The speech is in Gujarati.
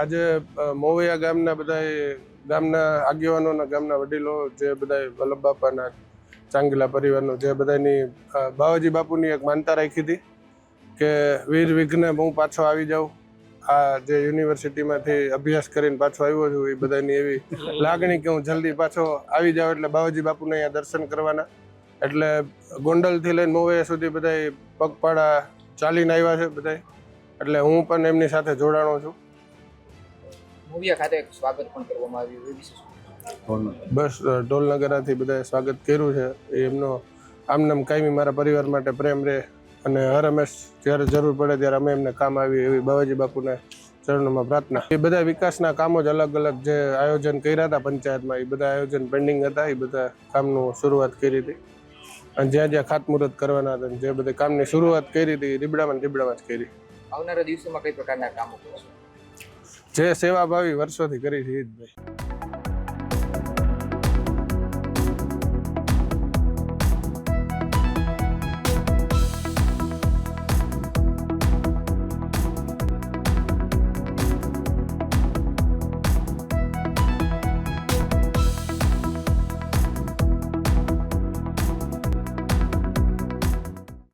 આજે મોવૈયા ગામના બધા ગામના આગેવાનોના ગામના વડીલો જે બધા વલ્લભ બાપાના, ચાંગીલા પરિવારનો જે બધાની બાવાજી બાપુની એક માનતા રાખી હતી કે વીર વિઘ્ન હું પાછો આવી જાઉં. આ જે યુનિવર્સિટીમાંથી અભ્યાસ કરીને પાછો આવ્યો છું, એ બધાની એવી લાગણી કે હું જલ્દી પાછો આવી જાઉં એટલે બાવાજી બાપુને અહીંયા દર્શન કરવાના. એટલે ગોંડલથી લઈને મોવૈયા સુધી બધા પગપાળા ચાલીને આવ્યા છે બધા એટલે હું પણ એમની સાથે જોડાણો છું. મોવિયા ખાતે સ્વાગત પણ કરવામાં આવ્યું એ વિશે બસ ઢોલનગરાથી બધાએ સ્વાગત કર્યું છે. એ એમનો આમનામ કાયમી મારા પરિવાર માટે પ્રેમ રહે અને હર હંમેશ જ્યારે જરૂર પડે ત્યારે અમે એમને કામ આવીએ એવી બાવાજી બાપુને ચરણોમાં પ્રાર્થના. એ બધા વિકાસના કામો જ અલગ અલગ જે આયોજન કર્યા હતા પંચાયતમાં એ બધા આયોજન પેન્ડિંગ હતા એ બધા કામનું શરૂઆત કરી હતી. અને જ્યાં જ્યાં ખાતમુહૂર્ત કરવાના હતા જે બધા કામની શરૂઆત કરી હતી રીબડામાં રીબડામાં જ કરી. આવનારા દિવસોમાં કઈ પ્રકારના કામો કરશો? જે સેવાભાવી વર્ષોથી કરી છે એ ભાઈ.